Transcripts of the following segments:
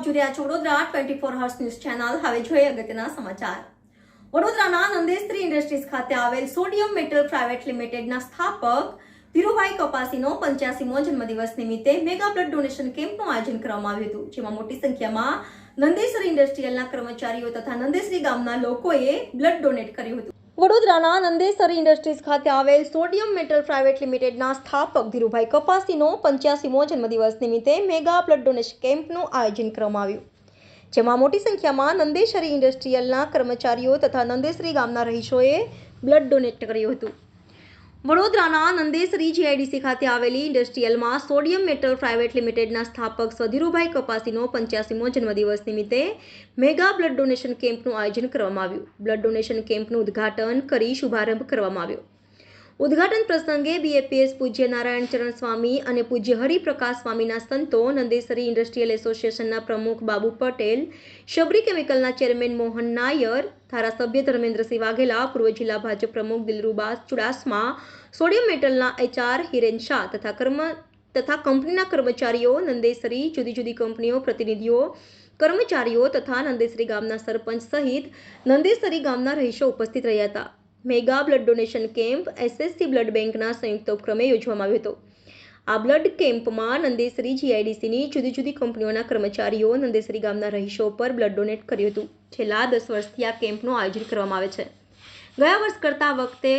આપ જોઈ રહ્યા છો Vadodara twenty four hours news channel. હવે જોઈએ અગત્યના સમાચાર. વડોદરાના નંદેશ્રી ઇન્ડસ્ટ્રીઝ ખાતે આવેલ સોડિયમ મેટલ પ્રાઇવેટ લિમિટેડના સ્થાપક ધીરુભાઈ કપાસીનો પંચ્યાસીમો જન્મદિવસ નિમિત્તે મેગા બ્લડ ડોનેશન કેમ્પનું આયોજન કરવામાં આવ્યું હતું, જેમાં મોટી સંખ્યામાં નંદેશ્રી ઇન્ડસ્ટ્રીયલના કર્મચારીઓ તથા નંદેશ્રી ગામના લોકોએ બ્લડ ડોનેટ કર્યું હતું. વડોદરાના નંદેસરી ઇન્ડસ્ટ્રીઝ ખાતે આવેલ સોડિયમ મેટલ પ્રાઇવેટ લિમિટેડના સ્થાપક ધીરુભાઈ કપાસીનો પંચ્યાસીમો જન્મદિવસ નિમિત્તે મેગા બ્લડ ડોનેશન કેમ્પનું આયોજન કરવામાં આવ્યું. જેમાં મોટી સંખ્યામાં નંદેશરી ઇન્ડસ્ટ્રીયલના કર્મચારીઓ તથા નંદેશ્રી ગામના રહીશોએ બ્લડ ડોનેટ કર્યું હતું. વડોદરાના નંદેસરી જીઆઈડીસી ખાતે આવેલી ઇન્ડસ્ટ્રીયલમાં સોડિયમ મેટલ પ્રાઇવેટ લિમિટેડના સ્થાપક સ્વધીરુભાઈ કપાસીનો પંચ્યાસીમો જન્મદિવસ નિમિત્તે મેગા બ્લડ ડોનેશન કેમ્પનું આયોજન કરવામાં આવ્યું. બ્લડ ડોનેશન કેમ્પનું ઉદ્ઘાટન કરી શુભારંભ કરવામાં આવ્યો. ઉદ્ઘાટન પ્રસંગે બીએપીએસ પૂજ્ય નારાયણ ચરણ સ્વામી અને પૂજ્ય હરિપ્રકાશ સ્વામીના સંતો, નંદેસરી ઇન્ડસ્ટ્રીયલ એસોસિએશનના પ્રમુખ બાબુ પટેલ, શબરી કેમિકલના ચેરમેન મોહન નાયર, ધારાસભ્ય ધર્મેન્દ્રસિંહ વાઘેલા, પૂર્વ જિલ્લા ભાજપ પ્રમુખ દિલરુબા ચુડાસમા, સોડિયમ મેટલના એચઆર હિરેન શાહ તથા કર્મ, તથા કંપનીના કર્મચારીઓ, નંદેસરી જુદી જુદી કંપનીઓ, પ્રતિનિધિઓ, કર્મચારીઓ તથા નંદેસરી ગામના સરપંચ સહિત નંદેસરી ગામના રહીશો ઉપસ્થિત રહ્યા હતા. Mega blood donation camp SSC blood બેંકના સંયુક્ત ઉપક્રમે યોજવામાં આવ્યો હતો. આ બ્લડ કેમ્પમાં નંદેસરી જીઆઈડીસીની જુદી જુદી કંપનીઓના કર્મચારીઓ નંદેસરી ગામના રહીશો પર બ્લડ ડોનેટ કર્યું હતું. છેલ્લા દસ વર્ષથી આ કેમ્પનું આયોજન કરવામાં આવે છે. ગયા વર્ષ કરતા વખતે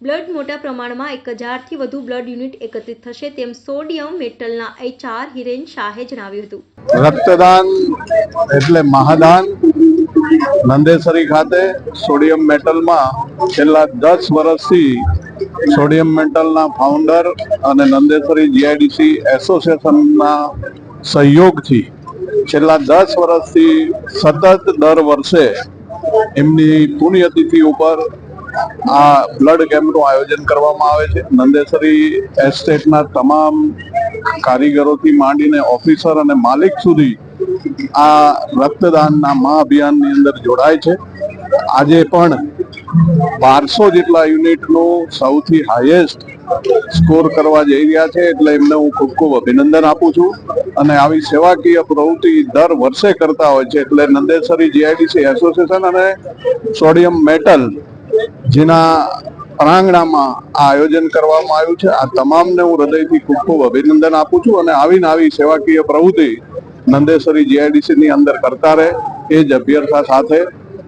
બ્લડ મોટા પ્રમાણમાં એક હજારથી વધુ બ્લડ યુનિટ એકત્રિત થશે તેમ સોડિયમ મેટલના એચઆર હિરેન શાહે જણાવ્યું હતું. રક્તદાન એટલે મહાદાન નંદેસરી ખાતે સોડિયમ મેટલમાં છેલ્લા દસ વર્ષથી સોડિયમ મેન્ટલના ફાઉન્ડર અને નંદેસરી જીઆઈડીસી એસોસિએશનના સહયોગથી છેલ્લા દસ વર્ષથી સતત દર વર્ષે એમની પુણ્યતિથિ ઉપર આ બ્લડ કેમ્પનું આયોજન કરવામાં આવે છે. નંદેસરી એસ્ટેટના તમામ કારીગરોથી માંડીને ઓફિસર અને માલિક સુધી આ રક્તદાનના મહા અભિયાનની અંદર જોડાય છે. આજે પણ બારસો જેટલા યુનિટનું સૌથી હાઈએસ્ટ સ્કોર કરવા જઈ રહ્યા છે, એટલે એમને હું ખૂબ ખૂબ અભિનંદન આપું છું. અને આવી સેવાકીય પ્રવૃત્તિ દર વર્ષે કરતા હોય છે, એટલે નંદેસરી જીઆઈડીસી એસોસિએશન અને સોડિયમ મેટલ જેના પ્રાંગણામાં આ આયોજન કરવામાં આવ્યું છે. આ તમામને હું હૃદયથી ખૂબ ખૂબ અભિનંદન આપું છું અને આવીને આવી સેવાકીય પ્રવૃત્તિ નંદેસરી જીઆઈડીસીની અંદર કરતા રહે, એ જ અભ્યર્થા સાથે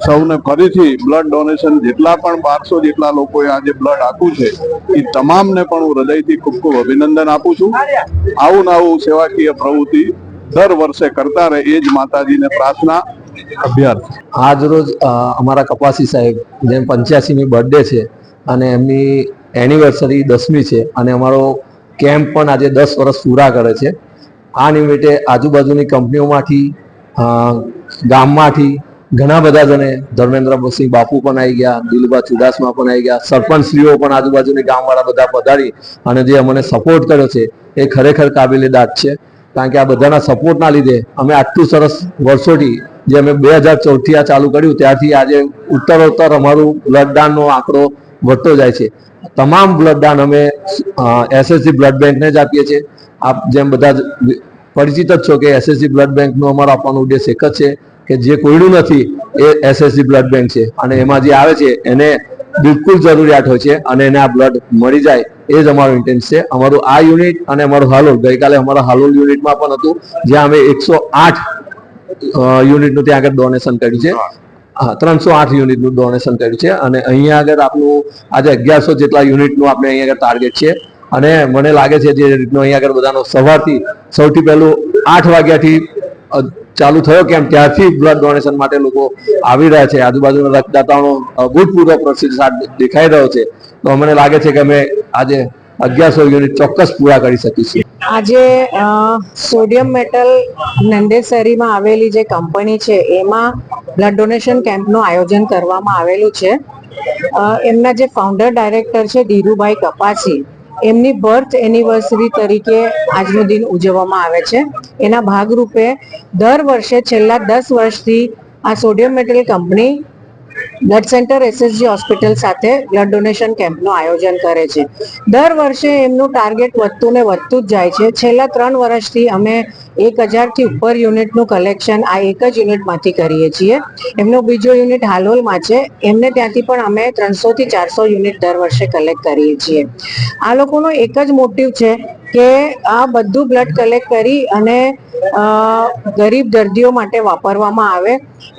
સૌને ફરીથી બ્લડ ડોનેશન જેટલા પણ બારસો જેટલા લોકોએ આજે બ્લડ આપ્યું છે, એ તમામને પણ હું હૃદયથી ખૂબ ખૂબ અભિનંદન આપું છું. આવું આવું સેવાકીય પ્રવૃત્તિ દર વર્ષે કરતા રહે, એ જ માતાજીને પ્રાર્થના, અભ્યર્થ. આજ રોજ અમારા કપાસી સાહેબ, જેમ પંચ્યાસીમી બર્થડે છે અને એમની એનિવર્સરી દસમી છે અને અમારો કેમ્પ પણ આજે દસ વર્ષ પૂરા કરે છે. આ નિમિત્તે આજુબાજુની કંપનીઓમાંથી ગામમાંથી ઘણા બધા જણે ધર્મેન્દ્રસિંહ બાપુ પણ આવી ગયા દિલબા ચુડાસમા પણ આવી ગયા, સરપંચશ્રીઓ પણ આજુબાજુની ગામવાળા બધા પધારી અને જે અમને સપોર્ટ કર્યો છે, એ ખરેખર કાબિલે દાદ છે. કારણ કે આ બધાના સપોર્ટના લીધે અમે આટલું સરસ વર્ષોથી જે અમે બે હજાર ચૌદથી આ ચાલુ કર્યું, ત્યારથી આજે ઉત્તરોત્તર અમારું બ્લડદાનનો આંકડો વધતો જાય છે. તમામ બ્લડદાન અમે એસએસસી બ્લડ બેંકને જ આપીએ છીએ. આપ જેમ બધા પરિચિત જ છો કે એસએસસી બ્લડ બેંકનો અમારો આપવાનો ઉદ્દેશ એક જ છે. કે જે કોઈનું નથી, એ એસએસજી બ્લડ બેંક છે. અને એમાં જે આવે છે, એને બિલકુલ જરૂરિયાત હોય છે અને એને આ બ્લડ મળી જાય, એ જ અમારો ઇન્ટેન્સ છે. અમારું આ યુનિટ અને અમારું હાલોલ, ગઈકાલે અમારા હાલોલ યુનિટમાં પણ હતું, જ્યાં અમે એકસો આઠ યુનિટનું ત્યાં આગળ ડોનેશન કર્યું છે. હા, ત્રણસો આઠ યુનિટનું ડોનેશન કર્યું છે. અને અહીંયા આગળ આપણું, આજે અગિયારસો જેટલા યુનિટનું આપણે અહીંયા આગળ ટાર્ગેટ છે. અને મને લાગે છે જે રીતનો અહીંયા આગળ બધાનો સવારથી સૌથી પહેલું આઠ વાગ્યાથી ચાલુ થયો કેમ ત્યારથી બ્લડ ડોનેશન માટે લોકો આવી રહ્યા છે. આજુબાજુના રક્તદાતાઓનો અભૂતપૂર્વ પ્રતિસાદ દેખાઈ રહ્યો છે. તો મને લાગે છે કે અમે આજે અગિયારસો યુનિટ ચોક્કસ પૂરા કરી શકીશું. આજે સોડિયમ મેટલ નંદેસરીમાં આવેલી જે કંપની છે, એમાં બ્લડ ડોનેશન કેમ્પનું આયોજન કરવામાં આવેલું છે. એમના જે ફાઉન્ડર ડાયરેક્ટર છે, ધીરુભાઈ કપાસી એમની બર્થ એનિવર્સરી તરીકે આજનો દિન ઉજવવામાં આવે છે. એના ભાગરૂપે દર વર્ષે છેલ્લા દસ વર્ષથી આ sodium metal company blood centre SSG hospital સાથે બ્લડ ડોનેશન કેમ્પનું આયોજન કરે છે. દર વર્ષે એમનું ટાર્ગેટ વધતું ને વધતું જ જાય છે. છેલ્લા ત્રણ વર્ષથી અમે એક હજારથી ઉપર યુનિટનું કલેક્શન આ એક જ યુનિટમાંથી કરીએ છીએ. એમનો બીજો યુનિટ હાલોલમાં છે. એમને ત્યાંથી પણ અમે ત્રણસોથી ચારસો યુનિટ દર વર્ષે કલેક્ટ કરીએ છીએ. આ લોકોનો એક જ મોટિવ છે કે આ બધું બ્લડ કલેક્ટ કરી અને ગરીબ દર્દીઓ માટે વાપરવામાં આવે.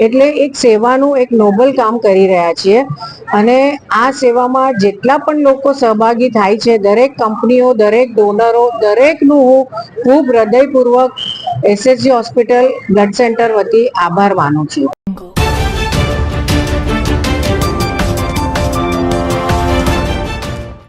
એટલે એક સેવાનું એક નોબલ કામ કરી રહ્યા છીએ. અને આ સેવામાં જેટલા પણ લોકો સહભાગી થાય છે, દરેક કંપનીઓ, દરેક ડોનરો દરેકનું હું ખૂબ હૃદયપૂર્વક એસએસજી હોસ્પિટલ બ્લડ સેન્ટર વતી આભાર માનું છું.